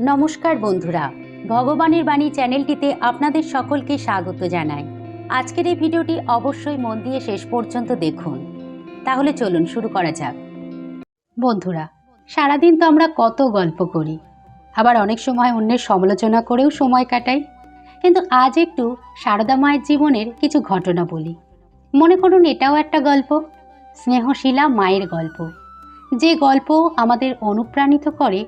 নমস্কার বন্ধুরা, ভগবানের বাণী চ্যানেলটিতে আপনাদের সকলকে স্বাগত জানাই। আজকের এই ভিডিওটি অবশ্যই মন দিয়ে শেষ পর্যন্ত দেখুন। তাহলে চলুন শুরু করা যাক। বন্ধুরা, সারাদিন তো আমরা কত গল্প করি। আবার অনেক সময় অন্যের সমালোচনা করেও সময় কাটাই। কিন্তু আজ একটু সারদা মায়ের জীবনের কিছু ঘটনা বলি। মনে করুন এটাও একটা গল্প, স্নেহশীলা মায়ের গল্প। যে গল্প আমাদের অনুপ্রাণিত করে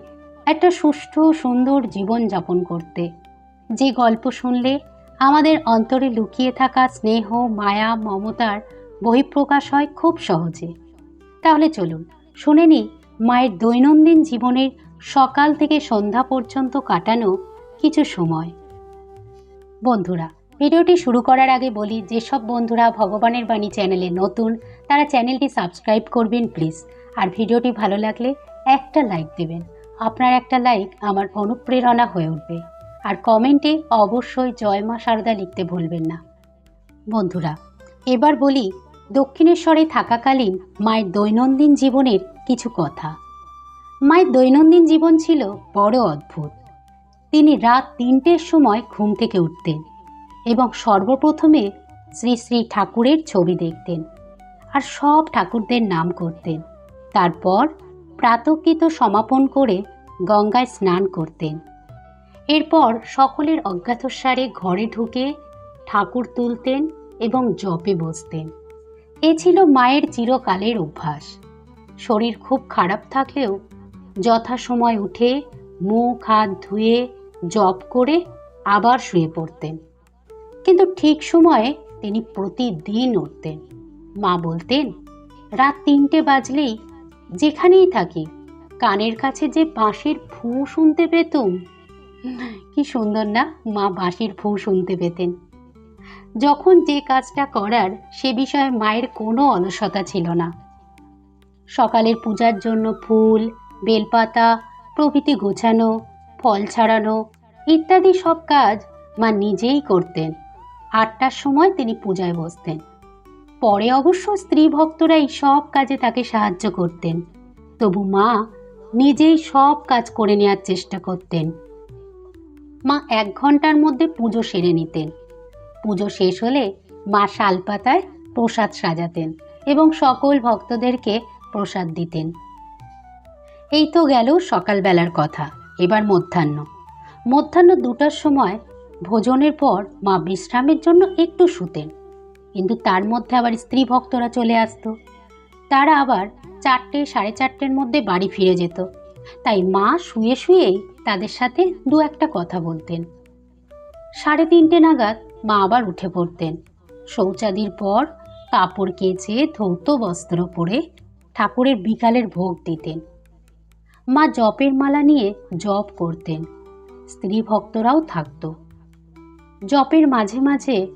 একটা সুষ্ঠু, সুন্দর জীবন যাপন করতে। যে গল্প শুনলে আমাদের অন্তরে লুকিয়ে থাকা স্নেহ, মায়া, মমতার বহিঃপ্রকাশ হয় খুব সহজে। তাহলে চলুন, শুনে নিই মায়ের দৈনন্দিন জীবনের সকাল থেকে সন্ধ্যা পর্যন্ত কাটানো কিছু সময়। বন্ধুরা, ভিডিওটি শুরু করার আগে বলি, যেসব বন্ধুরা ভগবানের বাণী চ্যানেলে নতুন, তারা চ্যানেলটি সাবস্ক্রাইব করবেন প্লিজ। আর ভিডিওটি ভালো লাগলে একটা লাইক দেবেন। আপনার একটা লাইক আমার অনুপ্রেরণা হয়ে উঠবে। আর কমেন্টে অবশ্যই জয় মা সারদা লিখতে ভুলবেন না। বন্ধুরা, এবার বলি দক্ষিণেশ্বরে থাকাকালীন মায়ের দৈনন্দিন জীবনের কিছু কথা। মায়ের দৈনন্দিন জীবন ছিল বড় অদ্ভুত। তিনি রাত তিনটের সময় ঘুম থেকে উঠতেন এবং সর্বপ্রথমে শ্রী শ্রী ঠাকুরের ছবি দেখতেন। আর সব ঠাকুরদের নাম করতেন। তারপর প্রাতকৃত সমাপন করে গঙ্গায় স্নান করতেন। এরপর সকলের অজ্ঞাতসারে ঘরে ঢুকে ঠাকুর তুলতেন এবং জপে বসতেন। এ ছিল মায়ের চিরকালের অভ্যাস। শরীর খুব খারাপ থাকলেও যথাসময় উঠে মুখ, হাত ধুয়ে জপ করে আবার শুয়ে পড়তেন। কিন্তু ঠিক সময়ে তিনি প্রতিদিন উঠতেন। মা বলতেন, রাত তিনটে বাজলেই যেখানেই থাকি, কানের কাছে যে বাঁশির ফু শুনতে পেতুম। কি সুন্দর না মা বাঁশির ফু শুনতে পেতেন। যখন যে কাজটা করার সে বিষয়ে মায়ের কোনো অলসতা ছিল না। সকালের পূজার জন্য ফুল, বেলপাতা, প্রভৃতি গোছানো, ফল ছাড়ানো ইত্যাদি সব কাজ মা নিজেই করতেন। আটটার সময় তিনি পূজায় বসতেন। পরে অবশ্য স্ত্রী ভক্তরা এই সব কাজে তাকে সাহায্য করতেন। তবু মা নিজেই সব কাজ করে নেওয়ার চেষ্টা করতেন। মা এক ঘণ্টার মধ্যে পুজো সেরে নিতেন। পুজো শেষ হলে মা শালপাতায় প্রসাদ সাজাতেন এবং সকল ভক্তদেরকে প্রসাদ দিতেন। এই তো গেল সকালবেলার কথা, এবার মধ্যাহ্ন। মধ্যাহ্ন দুটার সময় ভোজনের পর মা বিশ্রামের জন্য একটু শুতেন। কিন্তু তার মধ্যে আবার স্ত্রী ভক্তরা চলে আসতো। তারা আবার চারটে, সাড়ে চারটের মধ্যে বাড়ি ফিরে যেত। তাই মা শুয়ে শুয়েই তাদের সাথে দু একটা কথা বলতেন। সাড়ে তিনটে নাগাদ মা আবার উঠে পড়তেন। শৌচাদির পর কাপড় কেচে ধৌত বস্ত্র পরে ঠাকুরের বিকালের ভোগ দিতেন। মা জপের মালা নিয়ে জপ করতেন। স্ত্রী ভক্তরাও থাকতো। জপের মাঝে মাঝে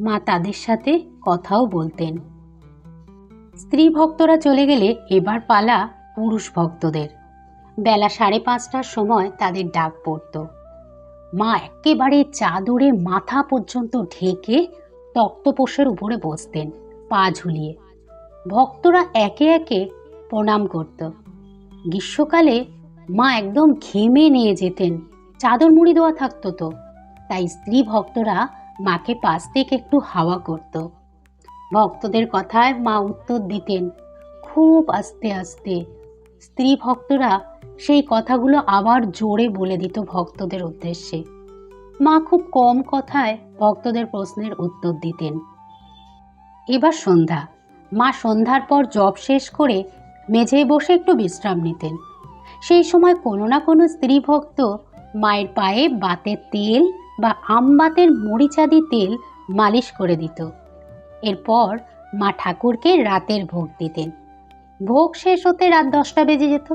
মা তাদের সাথে কথাও বলতেন। স্ত্রী ভক্তরা চলে গেলে এবার পালা পুরুষ ভক্তদের। বেলা সাড়ে পাঁচটার সময় তাদের ডাক পড়ত। মা একেবারে চাদরে মাথা পর্যন্ত ঢেকে তক্তপোষের উপরে বসতেন, পা ঝুলিয়ে। ভক্তরা একে একে প্রণাম করত। গ্রীষ্মকালে মা একদম ঘেমে নিয়ে যেতেন, চাদর মুড়ি দেওয়া থাকতো তো, তাই স্ত্রী ভক্তরা মাকে পাশ থেকে একটু হাওয়া করত। ভক্তদের কথায় মা উত্তর দিতেন, খুব আস্তে আস্তে। স্ত্রী ভক্তরা সেই কথাগুলো আবার জোরে বলে দিত ভক্তদের উদ্দেশ্যে। মা খুব কম কথায় ভক্তদের প্রশ্নের উত্তর দিতেন। এবার সন্ধ্যা। মা সন্ধ্যার পর জব শেষ করে মেঝেয় বসে একটু বিশ্রাম নিতেন। সেই সময় কোনো না কোনো স্ত্রী ভক্ত মায়ের পায়ে বাতের তেল বা আমবাতের মরিচাদি তেল মালিশ করে দিত। এরপর মা ঠাকুরকে রাতের ভোগ দিতেন। ভোগ শেষ হতে রাত দশটা বেজে যেত।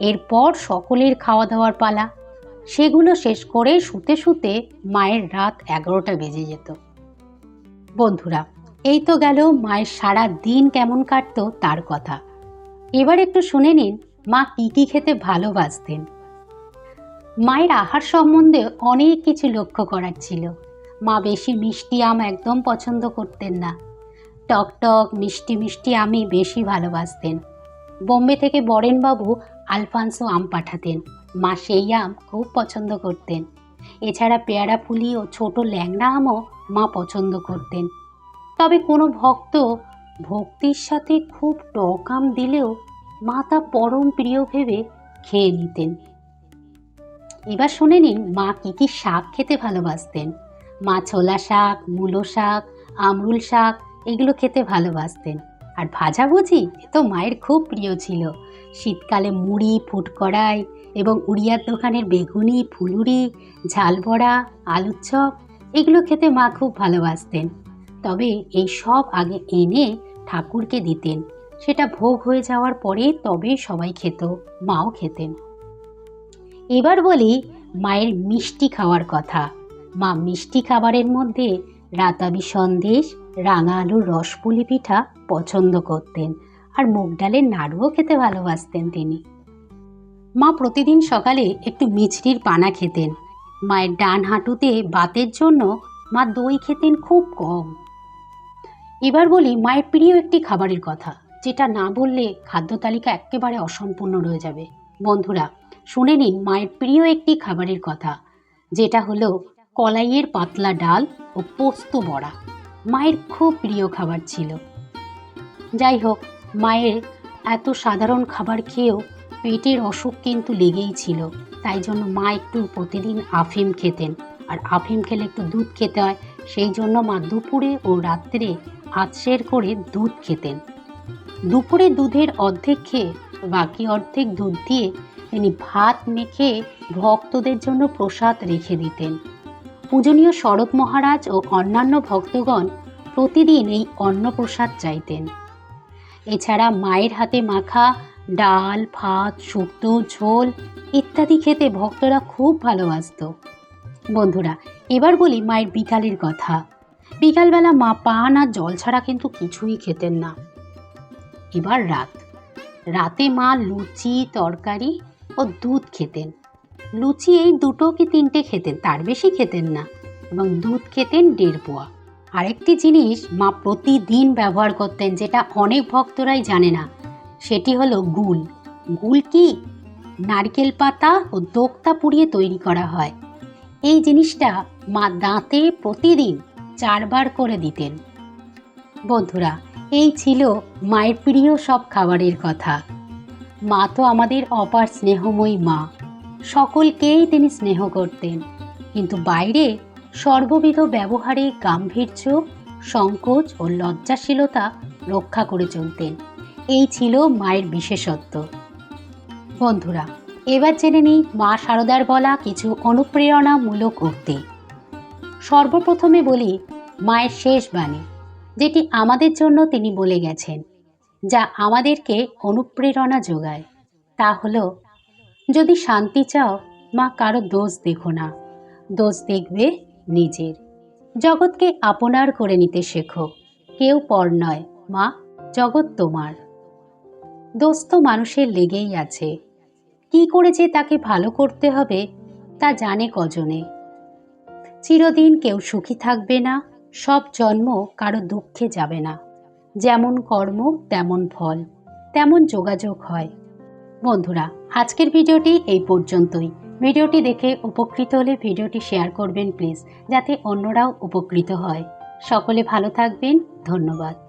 এরপর সকলের খাওয়া দাওয়ার পালা। সেগুলো শেষ করে শুতে শুতে মায়ের রাত এগারোটা বেজে যেত। বন্ধুরা, এই তো গেল মায়ের সারা দিন কেমন কাটতো তার কথা। এবার একটু শুনে নিন মা কী কী খেতে ভালোবাসতেন। মায়ের আহার সম্বন্ধে অনেক কিছু লক্ষ্য করার ছিল। মা বেশি মিষ্টি আম একদম পছন্দ করতেন না। টক টক, মিষ্টি মিষ্টি আমি বেশি ভালোবাসতেন। বোম্বে থেকে বরেনবাবু আলফান্সো আম পাঠাতেন। মা সেই আম খুব পছন্দ করতেন। এছাড়া পেয়ারা ফুলি ও ছোট ল্যাংড়া আমও মা পছন্দ করতেন। তবে কোনো ভক্ত ভক্তির সাথে খুব টক আম দিলেও মা তা পরম প্রিয় ভেবে খেয়ে নিতেন। এবার শুনে নিন মা কী কী শাক খেতে ভালোবাসতেন। মা ছোলা শাক, মূলো শাক, আমরুল শাক, এগুলো খেতে ভালোবাসতেন। আর ভাজাভুজি এ তো মায়ের খুব প্রিয় ছিল। শীতকালে মুড়ি, ফুটকড়াই এবং উড়িয়ার দোকানের বেগুনি, ফুলুরি, ঝালবড়া, আলুর চপ এগুলো খেতে মা খুব ভালোবাসতেন। তবে এই সব আগে এনে ঠাকুরকে দিতেন। সেটা ভোগ হয়ে যাওয়ার পরে তবে সবাই খেত, মাও খেতেন। এবার বলি মায়ের মিষ্টি খাওয়ার কথা। মা মিষ্টি খাবারের মধ্যে রাতাবি সন্দেশ, রাঙা আলুর রসপুলি পিঠা পছন্দ করতেন আর মুগ ডালের নাড়ুও খেতে ভালোবাসতেন তিনি। মা প্রতিদিন সকালে একটু মিছরির পানা খেতেন। মায়ের ডান হাঁটুতে বাতের জন্য মা দই খেতেন খুব কম। এবার বলি মায়ের প্রিয় একটি খাবারের কথা, যেটা না বললে খাদ্য তালিকা একেবারে অসম্পূর্ণ রয়ে যাবে। বন্ধুরা শুনে নিন মায়ের প্রিয় একটি খাবারের কথা, যেটা হলো কলাইয়ের পাতলা ডাল ও পোস্ত বড়া। মায়ের খুব প্রিয় খাবার ছিল। যাই হোক, মায়ের এত সাধারণ খাবার খেয়েও পেটের অসুখ কিন্তু লেগেই ছিল। তাই জন্য মা একটু প্রতিদিন আফিম খেতেন। আর আফিম খেলে একটু দুধ খেতে হয়, সেই জন্য মা দুপুরে ও রাত্রে আতসের করে দুধ খেতেন। দুপুরে দুধের অর্ধেক খেয়ে বাকি অর্ধেক দুধ দিয়ে তিনি ভাত মেখে ভক্তদের জন্য প্রসাদ রেখে দিতেন। পূজনীয় শরৎ মহারাজ ও অন্যান্য ভক্তগণ প্রতিদিন এই অন্নপ্রসাদ চাইতেন। এছাড়া মায়ের হাতে মাখা ডাল, ভাত, শুক্তো, ঝোল ইত্যাদি খেতে ভক্তরা খুব ভালোবাসত। বন্ধুরা, এবার বলি মায়ের বিকালের কথা। বিকালবেলা মা পান আর জল ছাড়া কিন্তু কিছুই খেতেন না। এবার রাত। রাতে মা লুচি, তরকারি ও দুধ খেতেন। লুচি এই দুটো কি তিনটে খেতেন, তার বেশি খেতেন না। এবং দুধ খেতেন দেড় পোয়া। আরেকটি জিনিস মা প্রতিদিন ব্যবহার করতেন, যেটা অনেক ভক্তরাই জানে না, সেটি হলো গুল। গুল কি? নারকেল পাতা ও দোক্তা পুড়িয়ে তৈরি করা হয়। এই জিনিসটা মা দাঁতে প্রতিদিন চারবার করে দিতেন। বন্ধুরা, এই ছিল মায়ের প্রিয় সব খাবারের কথা। মা তো আমাদের অপার স্নেহময়ী মা। সকলকেই তিনি স্নেহ করতেন। কিন্তু বাইরে সর্ববিধ ব্যবহারে গাম্ভীর্য, সংকোচ ও লজ্জাশীলতা রক্ষা করে চলতেন। এই ছিল মায়ের বিশেষত্ব। বন্ধুরা, এবার জেনে নিই মা সারদার বলা কিছু অনুপ্রেরণামূলক উক্তি। সর্বপ্রথমে বলি, মায়ের শেষ বাণী, যেটি আমাদের জন্য তিনি বলে গেছেন। যা আমাদেরকে অনুপ্রেরণা যোগায়, তা হলো, যদি শান্তি চাও, মা কারও দোষ দেখো না। দোষ দেখবে নিজের। জগৎকে আপনার করে নিতে শেখো। কেউ পর নয়, মা, জগৎ তোমার। দোষ তো মানুষের লেগেই আছে। কি করে যে তাকে ভালো করতে হবে, তা জানে কজনে। চিরদিন কেউ সুখী থাকবে না, সব জন্ম কারও দুঃখে যাবে না। যেমন কর্ম, তেমন ফল, তেমন যোগাযোগ হয়। বন্ধুরা, আজকের ভিডিওটি এই পর্যন্তই। ভিডিওটি দেখে উপকৃত হলে ভিডিওটি শেয়ার করবেন প্লিজ, যাতে অন্যরাও উপকৃত হয়। সকলে ভালো থাকবেন, ধন্যবাদ।